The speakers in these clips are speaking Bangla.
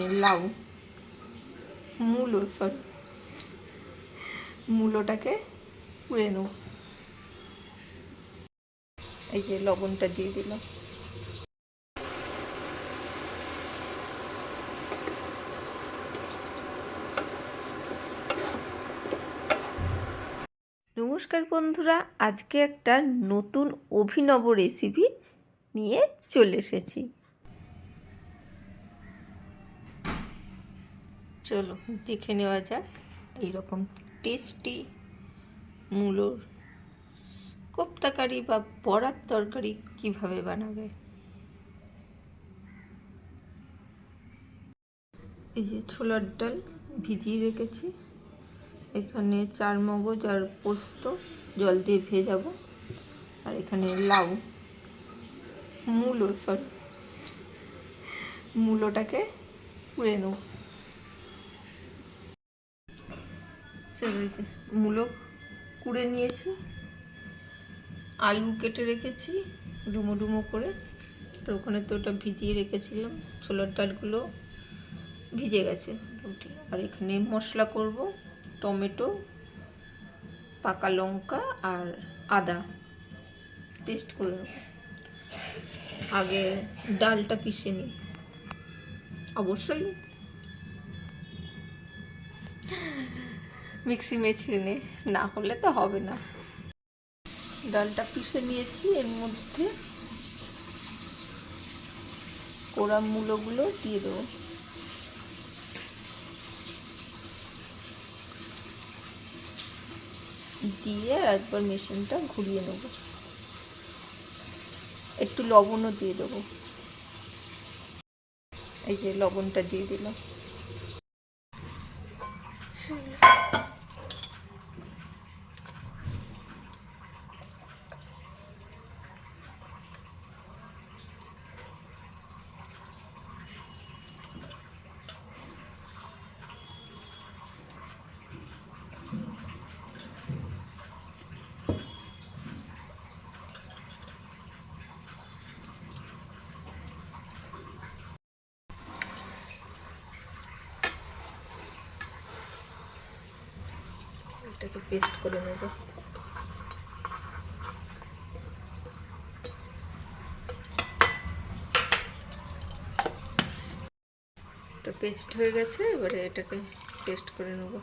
এখানে লাউ, মূলো সরি মূলোটাকে কুড়ে নেব। এই যে লবণটা দিয়ে দিলাম। নমস্কার বন্ধুরা, আজকে একটা নতুন অভিনব রেসিপি নিয়ে চলে এসেছি। চলো, দেখে নেওয়া যাক। এইরকম টেস্টি মূলোর কোপ্তাকারি বা বড়ার তরকারি কীভাবে বানাবে? এই যে ছোলার ডাল ভিজিয়ে রেখেছি। এখানে চার মগজ আর পোস্ত জল দিয়ে ভেজাবো। আর এখানে লাউ, মূলো সরি মূলোটাকে পুড়ে নেব। যে মূলো কুড়ে নিয়েছি, আলু কেটে রেখেছি, ডুমো ডুমো করে। আর ওখানে তো ওটা ভিজিয়ে রেখেছিলাম, ছোলার ডালগুলো ভিজে গেছে রুটি আর এখানে মশলা করব, টমেটো, পাকা লঙ্কা আর আদা। পেস্ট করে নেব। আগে ডালটা পিষে নিই। অবশ্যই মিক্সি মেশিনে, না হলে তো হবে না। ডালটা পিষে নিয়েছি, এর মধ্যে কোড়া মূলোগুলো দিয়ে দেবো। দিয়ে আর একবার মেশিনটা ঘুরিয়ে নেব। একটু লবণও দিয়ে দেবো। এই যে লবণটা দিয়ে দিলাম। এটাকে পেস্ট করে নেব। এটা পেস্ট হয়ে গেছে, এবারে এটাকে পেস্ট করে নেব।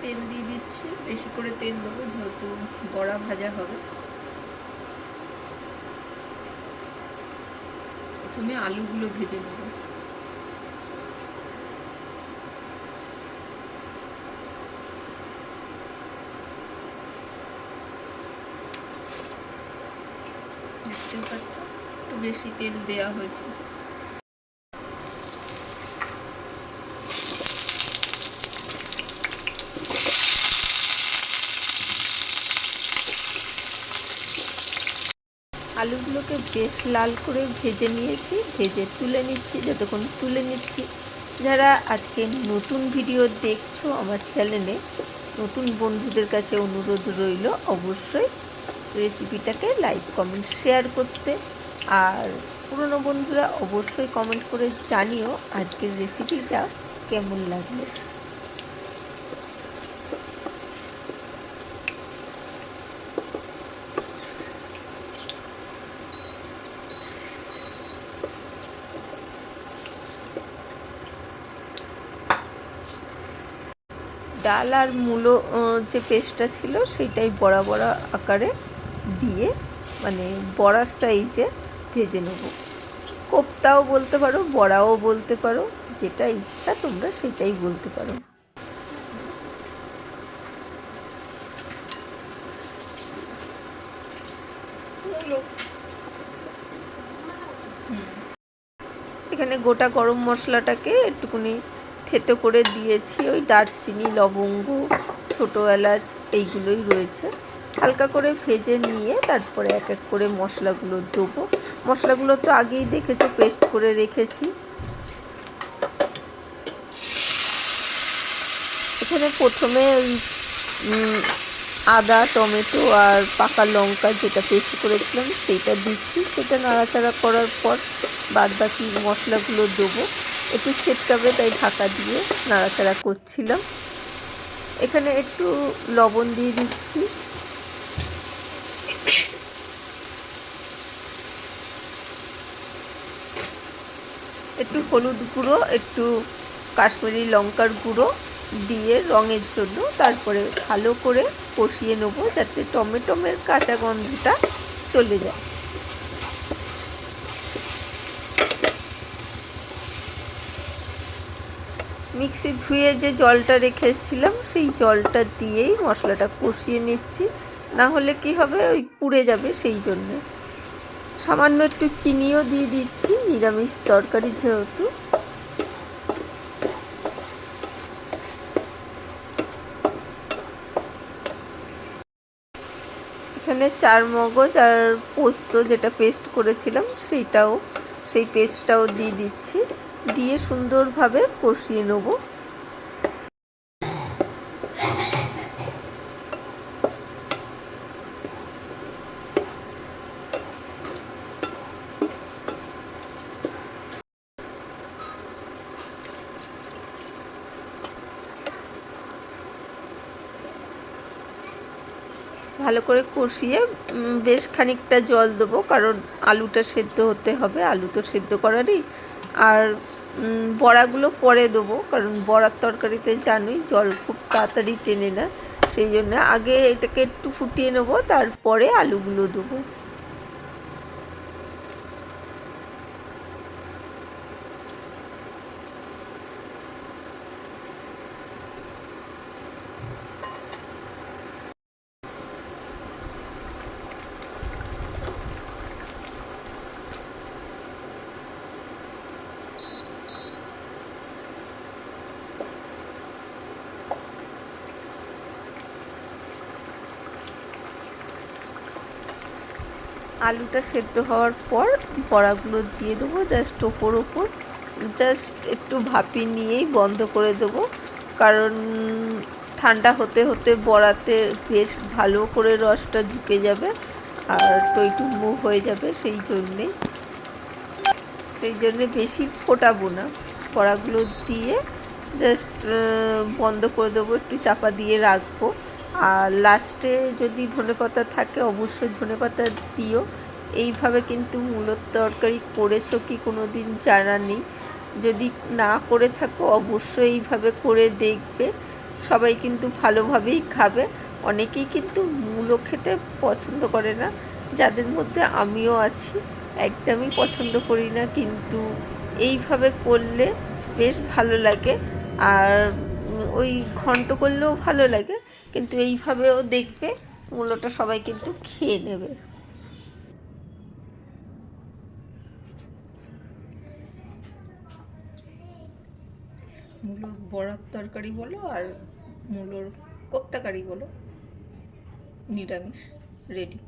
তেল দিয়ে দিচ্ছি, বেশি করে তেল দেবো, যেহেতু বড়া ভাজা হবে। প্রথমে আলুগুলো ভেজে নেব। দেখতেই পাচ্ছ? একটু বেশি তেল দেওয়া হয়েছে। আলুগুলোকে বেশ লাল করে ভেজে নিয়েছি, ভেজে তুলে নিচ্ছি, যতক্ষণ তুলে নিচ্ছি। যারা আজকে নতুন ভিডিও দেখছ আমার চ্যানেলে, নতুন বন্ধুদের কাছে অনুরোধ রইল অবশ্যই রেসিপিটাকে লাইক, কমেন্ট, শেয়ার করতে। আর পুরনো বন্ধুরা অবশ্যই কমেন্ট করে জানিও আজকের রেসিপিটা কেমন লাগল। ডাল আর মূলো যে পেস্টটা ছিল সেটাই বড়া বড়া আকারে দিয়ে মানে বড়ার সাইজে ভেজে নেব। কোপ্তাও বলতে পারো বড়াও বলতে পারো যেটা ইচ্ছা তোমরা সেটাই বলতে পারো। এখানে গোটা গরম মশলাটাকে একটুখানি থেতো করে দিয়েছি ওই দারচিনি, লবঙ্গ, ছোটো এলাচ, এইগুলোই রয়েছে। হালকা করে ভেজে নিয়ে তারপরে এক এক করে মশলাগুলো দেবো। মশলাগুলো তো আগেই দেখেছ, পেস্ট করে রেখেছি। এখানে প্রথমে আদা, টমেটো আর পাকা লঙ্কা যেটা পেস্ট করেছিলাম, সেইটা দিচ্ছি। সেটা নাড়াচাড়া করার পর বাদ বাকি মশলাগুলো দেবো। একটু ছেটকাবে তাই ঢাকা দিয়ে নাড়াচাড়া করছিলাম। এখানে একটু লবণ দিয়ে দিচ্ছি। একটু হলুদ গুঁড়ো, একটু কাশ্মীরি লঙ্কার গুঁড়ো দিয়ে রঙের জন্য তারপরে ভালো করে কষিয়ে নেব, যাতে টমেটোমের কাঁচা গন্ধটা চলে যায়। মিক্সি ধুয়ে যে জলটা রেখেছিলাম, সেই জলটা দিয়েই মশলাটা কষিয়ে নিচ্ছি। না হলে কি হবে? ওই পুড়ে যাবে সেই জন্যে। সামান্য একটু চিনিও দিয়ে দিচ্ছি, নিরামিষ তরকারি যেহেতু। এখানে চার মগজ আর পোস্ত যেটা পেস্ট করেছিলাম, সেইটাও, সেই পেস্টটাও দিয়ে দিচ্ছি। দিয়ে সুন্দরভাবে কষিয়ে নেব। ভালো করে কষিয়ে বেশ খানিকটা জল দেবো, কারণ আলুটা সেদ্ধ হতে হবে, আলু তো সেদ্ধ করারই আর বড়াগুলো পরে দেবো, কারণ বড়ার তরকারিতে জানোই জল খুব তাড়াতাড়ি টেনে না সেই জন্য আগে এটাকে একটু ফুটিয়ে নেব, তারপরে আলুগুলো দেবো। আলুটা সেদ্ধ হওয়ার পর বড়াগুলো দিয়ে দেবো জাস্ট ওপর ওপর। জাস্ট একটু ভাপিয়ে নিয়েই বন্ধ করে দেবো। কারণ ঠান্ডা হতে হতে বড়াতে বেশ ভালো করে রসটা ঢুকে যাবে আর টইটুম্বু হয়ে যাবে সেই জন্যে সেই জন্যে বেশি ফোটাবো না। বড়াগুলো দিয়ে জাস্ট বন্ধ করে দেবো, একটু চাপা দিয়ে রাখব। আর লাস্টে যদি ধনেপাতা থাকে, অবশ্যই ধনেপাতা দিও। এইভাবে কিন্তু মূলোর তরকারি করেছ কি কোনো দিন জানা নেই। যদি না করে থাকো, অবশ্যই এইভাবে করে দেখবে। সবাই কিন্তু ভালোভাবেই খাবে। অনেকেই কিন্তু মূলো খেতে পছন্দ করে না। যাদের মধ্যে আমিও আছি, একদমই পছন্দ করি না। কিন্তু এইভাবে করলে বেশ ভালো লাগে। আর ওই ঘন্ট করলেও ভালো লাগে। কিন্তু এইভাবেও দেখবে মূলোটা সবাই কিন্তু খেয়ে নেবে। মূলোর বড়ার তরকারি বলো আর মূলোর কোপ্তাকারি বলো। নিরামিষ রেডি